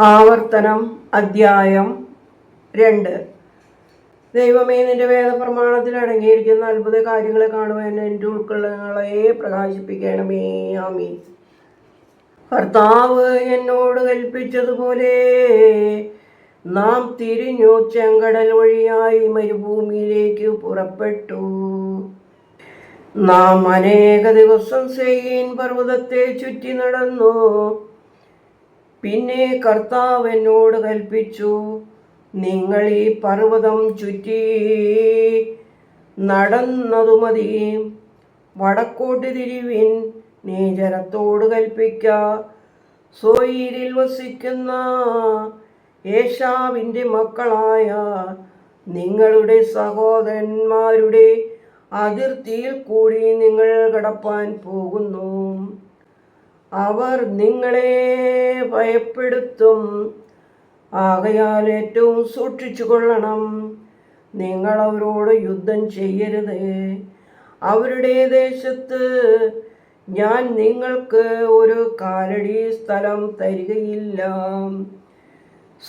ആവർത്തനം അധ്യായം രണ്ട്. ദൈവമേ നിന്റെ വേദപ്രമാണത്തിൽ അടങ്ങിയിരിക്കുന്ന അത്ഭുത കാര്യങ്ങളെ കാണുവാൻ എന്റെ ഉൾക്കൊള്ളങ്ങളെ പ്രകാശിപ്പിക്കണമേ. ആമീ കർത്താവ് എന്നോട് കൽപ്പിച്ചതുപോലെ നാം തിരിഞ്ഞു ചെങ്കടൽ വഴിയായി മരുഭൂമിയിലേക്ക് പുറപ്പെട്ടു. നാം അനേക ദിവസം സെയിൻ പർവതത്തെ ചുറ്റി നടന്നു. പിന്നെ കർത്താവ് എന്നോട് കൽപ്പിച്ചു നിങ്ങൾ ഈ പർവതം ചുറ്റി നടന്നതു മതി. വടക്കോട്ട് തിരിവിൻ നീ ജനത്തോട് കൽപ്പിക്ക. സോയിരിൽ വസിക്കുന്ന യേശാവിന്റെ മക്കളായ നിങ്ങളുടെ സഹോദരന്മാരുടെ അതിർത്തിയിൽ കൂടി നിങ്ങൾ കടപ്പാൻ പോകുന്നു. അവർ നിങ്ങളെ ഭയപ്പെടുത്തും. ആകയാൽ ഏറ്റവും സൂക്ഷിച്ചു കൊള്ളണം. നിങ്ങൾ അവരോട് യുദ്ധം ചെയ്യരുത്. അവരുടെ ദേശത്ത് ഞാൻ നിങ്ങൾക്ക് ഒരു കാലടി സ്ഥലം തരികയില്ല.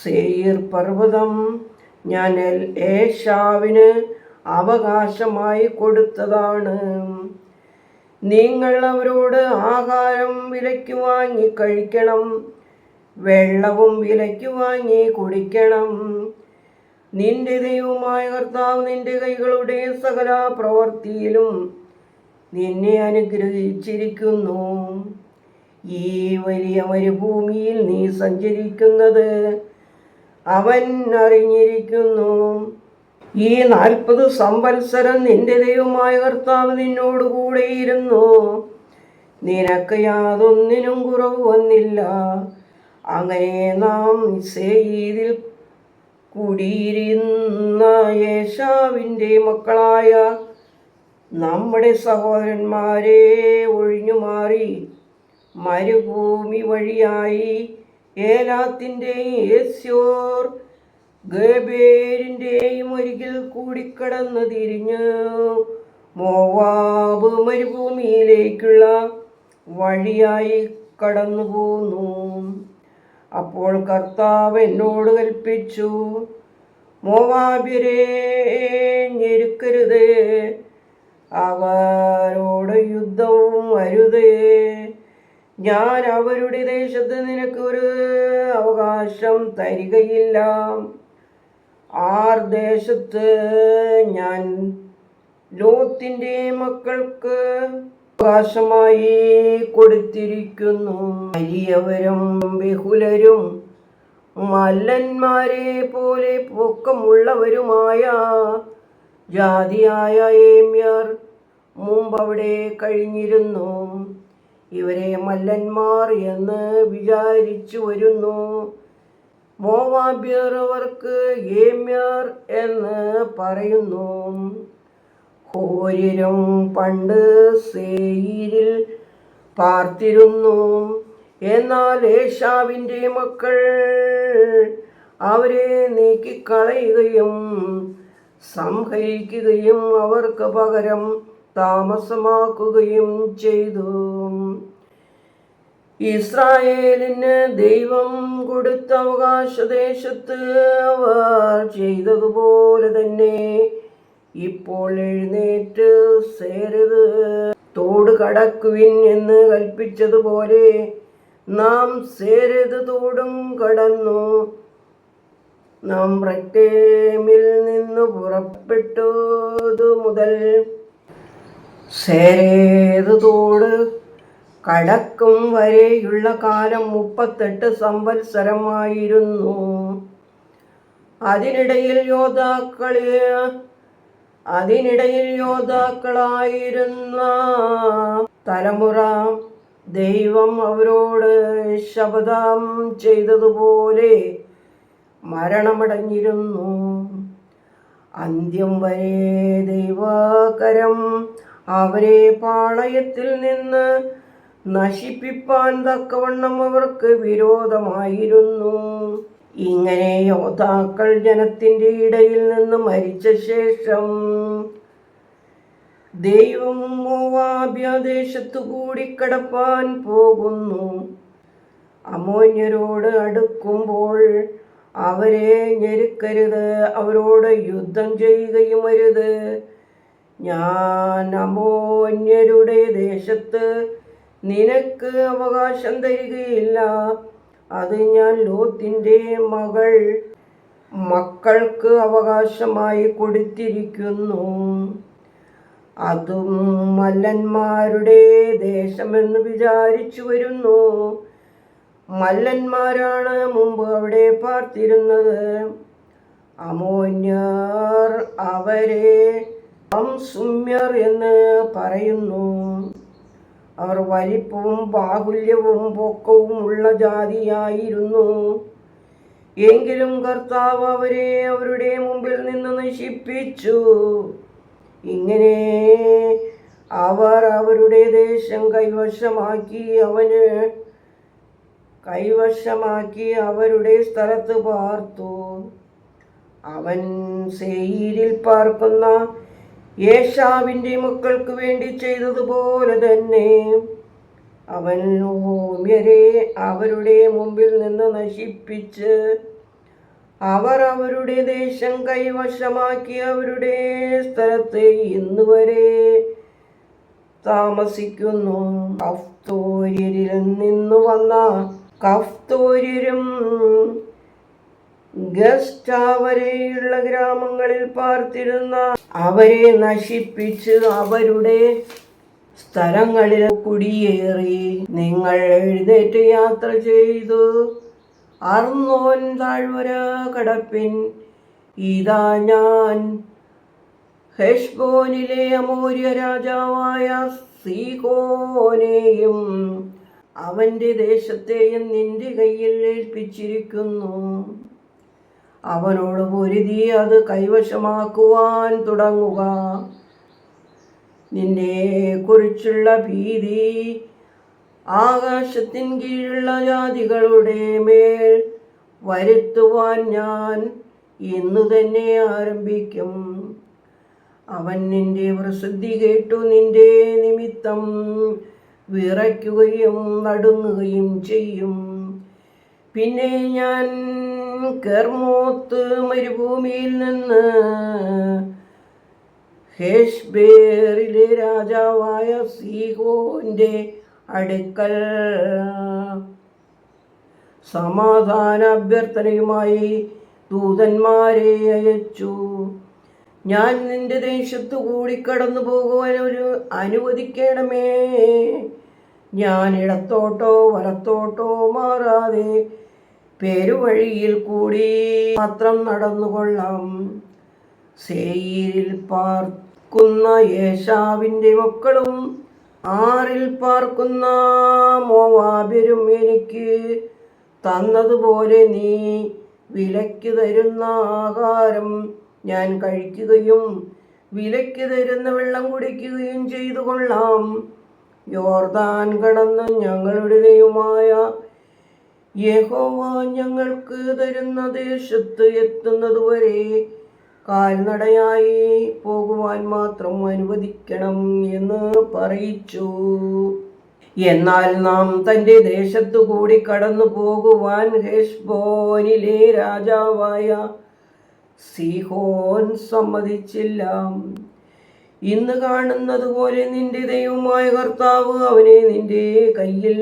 സേയിർ പർവതം ഞാൻ ഏശാവിന് അവകാശമായി കൊടുത്തതാണ്. നിങ്ങൾ അവരോട് ആഹാരം വിലയ്ക്ക് വാങ്ങി കഴിക്കണം വെള്ളവും വിലയ്ക്ക് വാങ്ങി കുടിക്കണം. നിന്റെ ദൈവമായ കർത്താവ് നിന്റെ കൈകളുടെ സകല പ്രവൃത്തിയിലും നിന്നെ അനുഗ്രഹിച്ചിരിക്കുന്നു. ഈ വലിയ മരുഭൂമിയിൽ നീ സഞ്ചരിക്കുന്നത് അവൻ അറിഞ്ഞിരിക്കുന്നു. ഈ നാൽപ്പത് സംവത്സരം നിന്റെ ദൈവമായ കർത്താവ് നിന്നോടുകൂടെയിരുന്നു നിനക്ക് യാതൊന്നിനും കുറവ് വന്നില്ല. അങ്ങനെ നാം സെയ്തിൽ കൂടിയിരുന്ന യേശാവിന്റെ മക്കളായ നമ്മുടെ സഹോദരന്മാരെ ഒഴിഞ്ഞു മാറി മരുഭൂമി വഴിയായി ഏലാത്തിന്റെ ഏസ്യോർ ഗബേരിന്റെയും ഒരിക്കൽ കൂടിക്കടന്ന് തിരിഞ്ഞു. മോവാബ് മരുഭൂമിയിലേക്കുള്ള വഴിയായി കടന്നു പോന്നു. അപ്പോൾ കർത്താവ് എന്നോട് കൽപ്പിച്ചു മോവാബ്യരെ ഞെരുക്കരുത്. അവരോട് യുദ്ധവും അരുത്. ഞാൻ അവരുടെ ദേശത്ത് നിനക്കൊരു അവകാശം തരികയില്ല. ആർ ദേശത്ത് ഞാൻ ലോത്തിന്റെ മക്കൾക്ക് അവകാശമായി കൊടുത്തിരിക്കുന്നു. വലിയവരും ബഹുലരും മല്ലന്മാരെ പോലെ പൊക്കമുള്ളവരുമായ ജാതിയായ ഏമ്യർ മുമ്പ് അവിടെ കഴിഞ്ഞിരുന്നു. ഇവരെ മല്ലന്മാർ എന്ന് വിചാരിച്ചു വരുന്നു. മോവാബ്യർ അവർക്ക് ഏമ്യർ എന്ന് പറയുന്നു. ഹോര്യരും പണ്ട് സേയിരിൽ പാർത്തിരുന്നു. എന്നാൽ ഏഷാവിന്റെ മക്കൾ അവരെ നീക്കിക്കളയുകയും സംഹരിക്കുകയും അവർക്ക് പകരം താമസമാക്കുകയും ചെയ്തു. ഇസ്രായേലിന് ദൈവം കൊടുത്ത അവകാശദേശത്ത് അവർ ചെയ്തതുപോലെ തന്നെ ഇപ്പോൾ എഴുന്നേറ്റ് സേരത്. തോട് കടക്കുവിൻ എന്ന് കൽപ്പിച്ചതുപോലെ നാം സേരത് തോടും കടന്നു. നാം റെക്ടേമിൽ നിന്ന് പുറപ്പെട്ടതു മുതൽ സേരേത് തോട് കടക്കും വരെയുള്ള കാലം മുപ്പത്തെട്ട് സംവത്സരമായിരുന്നു. അതിനിടയിൽ യോദ്ധാക്കളെ അതിനിടയിൽ യോദ്ധാക്കളായിരുന്ന തലമുറ ദൈവം അവരോട് ശപഥം ചെയ്തതുപോലെ മരണമടഞ്ഞിരുന്നു. അന്ത്യം വരെ ദൈവകരം അവരെ പാളയത്തിൽ നിന്ന് നശിപ്പിപ്പാൻ തക്കവണ്ണം അവർക്ക് വിരോധമായിരുന്നു. ഇങ്ങനെ യോദ്ധാക്കൾ ജനത്തിന്റെ ഇടയിൽ നിന്ന് മരിച്ച ശേഷം ദൈവം മോവാഭ്യദേശത്തു കൂടി കടപ്പാൻ പോകുന്നു. അമോന്യരോട് അടുക്കുമ്പോൾ അവരെ ഞെരുക്കരുത് അവരോട് യുദ്ധം ചെയ്യുകയും അരുത്. ഞാൻ അമോന്യരുടെ ദേശത്ത് നിനക്ക് അവകാശം തരികയില്ല. അത് ഞാൻ ലോത്തിന്റെ മകൾ മക്കൾക്ക് അവകാശമായി കൊടുത്തിരിക്കുന്നു. അതും മല്ലന്മാരുടെ ദേശമെന്ന് വിചാരിച്ചു വരുന്നു. മല്ലന്മാരാണ് മുമ്പ് അവിടെ പാർത്തിരുന്നത്. അമോന്യർ അവരെ സുമ്യർ എന്ന് പറയുന്നു. അവർ വലിപ്പവും ബാഹുല്യവും പൊക്കവും ഉള്ള ജാതിയായിരുന്നു. എങ്കിലും കർത്താവ് അവരെ അവരുടെ മുമ്പിൽ നിന്ന് നശിപ്പിച്ചു. ഇങ്ങനെ അവർ അവരുടെ ദേശം കൈവശമാക്കി അവന് കൈവശമാക്കി അവരുടെ സ്ഥലത്ത് പാർത്തു. അവൻ സെയിരിൽ പാർക്കുന്ന യേശാവിന്റെ മക്കൾക്ക് വേണ്ടി ചെയ്തതുപോലെ തന്നെ അവൻ ഓമ്യരെ അവരുടെ മുമ്പിൽ നിന്ന് നശിപ്പിച്ച് അവർ അവരുടെ ദേശം കൈവശമാക്കി അവരുടെ സ്ഥലത്ത് ഇന്നുവരെ താമസിക്കുന്നു. കഫ്തോര്യരിൽ നിന്ന് വന്ന കഫ്തോര്യരും ഗസ്റ്റാ ഗ്രാമങ്ങളിൽ പാർത്തിരുന്ന അവരെ നശിപ്പിച്ച് അവരുടെ സ്ഥലങ്ങളിൽ കുടിയേറി. നിങ്ങൾ എഴുന്നേറ്റ് യാത്ര ചെയ്തു. അർന്നോൻ താഴ്വര കടപ്പിൻ. ഇതാ ഞാൻ. ഹെഷ്ബോനിലെ അമൂര്യ രാജാവായ സീകോനെയും അവന്റെ ദേശത്തെയും നിന്റെ കയ്യിൽ ഏൽപ്പിച്ചിരിക്കുന്നു. അവനോട് പൊരുതി അത് കൈവശമാക്കുവാൻ തുടങ്ങുക. നിന്നെ കുറിച്ചുള്ള ഭീതി ആകാശത്തിൻ കീഴുള്ള ജാതികളുടെ മേൽ വരുത്തുവാൻ ഞാൻ ഇന്നു തന്നെ ആരംഭിക്കും. അവൻ നിന്റെ പ്രസിദ്ധി കേട്ടു നിന്റെ നിമിത്തം വിറയ്ക്കുകയും നടുങ്ങുകയും ചെയ്യും. പിന്നെ ഞാൻ കെർമോത്ത് മരുഭൂമിയിൽ നിന്ന് ഹേഷ്ബേറിലെ രാജാവായ സീഹോന്റെ അടുക്കൽ. സമാധാന അഭ്യർത്ഥനയുമായി ദൂതന്മാരെ അയച്ചു. ഞാൻ നിന്റെ ദേശത്ത് കൂടി കടന്നു പോകുവാൻ ഒരു അനുവദിക്കണമേ. ഞാൻ ഇടത്തോട്ടോ വലത്തോട്ടോ മാറാതെ പെരുവഴിയിൽ കൂടി മാത്രം നടന്നുകൊള്ളാം. സേയിരിൽ പാർക്കുന്ന യേശാവിന്റെ മക്കളും ആറിൽ പാർക്കുന്ന മോവാബിരും എനിക്ക് തന്നതുപോലെ നീ വിലയ്ക്ക് തരുന്ന ആഹാരം ഞാൻ കഴിക്കുകയും വിലയ്ക്ക് തരുന്ന വെള്ളം കുടിക്കുകയും ചെയ്തു കൊള്ളാം യോർദാൻ കടന്ന് ഞങ്ങളുടെ ദൈവമായ യഹോവ ഞങ്ങൾക്ക് തരുന്ന ദേശത്ത് എത്തുന്നതുവരെ കാൽനടയായി പോകുവാൻ മാത്രം അനുവദിക്കണം എന്ന് പറയിച്ചു. എന്നാൽ നാം തന്റെ ദേശത്തു കൂടി കടന്നു പോകുവാൻ ഹെഷ്ബോനിലെ രാജാവായ സിഹോൻ സമ്മതിച്ചില്ല. ഇന്ന് കാണുന്നത് പോലെ നിന്റെ ദൈവമായ കർത്താവ് അവനെ നിന്റെ കയ്യിൽ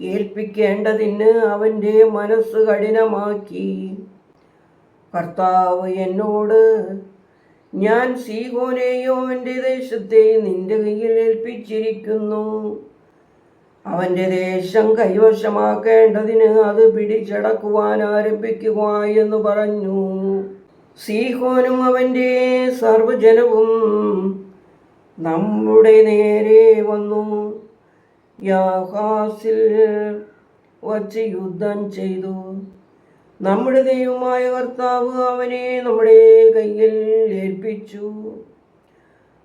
ഏൽപ്പിക്കേണ്ടതിന് അവന്റെ മനസ്സ് കഠിനമാക്കി. കർത്താവ് എന്നോട് ഞാൻ സീഹോനെയോ അവന്റെ ദേശത്തെ നിന്റെ കയ്യിൽ ഏൽപ്പിച്ചിരിക്കുന്നു. അവന്റെ ദേശം കൈവശമാക്കേണ്ടതിന് അത് പിടിച്ചടക്കുവാൻ ആരംഭിക്കുക എന്ന് പറഞ്ഞു. സീഹോനും അവന്റെ സർവജനവും നമ്മുടെ നേരെ വന്നു. യാഹാസിൽ വച്ച് യുദ്ധം ചെയ്തു. നമ്മുടെ ദൈവമായ കർത്താവ് അവനെ നമ്മുടെ കയ്യിൽ ഏൽപ്പിച്ചു.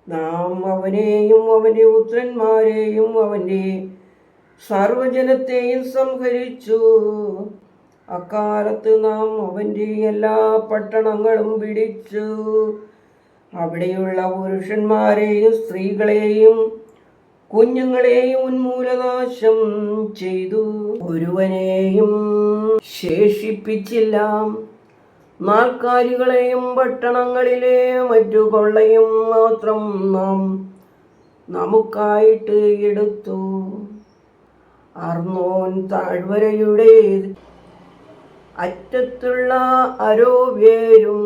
നാം അവനെയും അവന്റെ പുത്രന്മാരെയും അവന്റെ സർവജനത്തെയും സംഹരിച്ചു. അക്കാലത്ത് നാം അവന്റെ എല്ലാ പട്ടണങ്ങളും പിടിച്ചു. അവിടെയുള്ള പുരുഷന്മാരെയും സ്ത്രീകളെയും കുഞ്ഞുങ്ങളെയും ഉന്മൂലനാശം ചെയ്തു. ഒരുവനെയും ശേഷിപ്പിച്ചില്ല. നാൽക്കാലികളെയും പട്ടണങ്ങളിലെ മറ്റു കൊള്ളയും മാത്രം നാം നമുക്കായിട്ട് എടുത്തു. അർമോൻ താഴ്വരയുടെ അറ്റത്തുള്ള അരോവേരും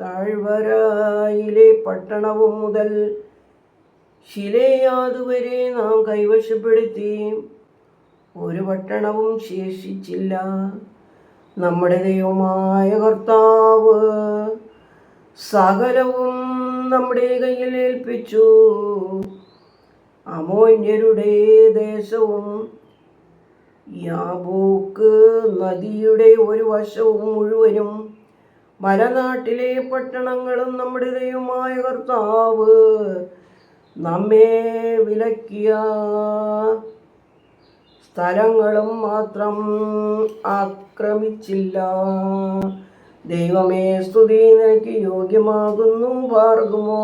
താഴ്വരയിലെ പട്ടണവും മുതൽ ശിലയാതുവരെ നാം കൈവശപ്പെടുത്തി. ഒരു പട്ടണവും ശേഷിച്ചില്ല. നമ്മുടെ ദൈവമായ കർത്താവ് സകലവും നമ്മുടെ കയ്യിൽ ഏൽപ്പിച്ചു. അമോന്യരുടെ ദേശവും യാബൂക്ക് നദിയുടെ ഒരു വശവും മുഴുവനും മലനാട്ടിലെ പട്ടണങ്ങളും നമ്മുടെ ദൈവമായ കർത്താവ് നമ്മെ വിലക്കിയ സ്ഥലങ്ങളും മാത്രം ആക്രമിച്ചില്ല. ദൈവമേ സ്തുതി നിനക്ക് യോഗ്യമാകുന്നു പാർക്കുമോ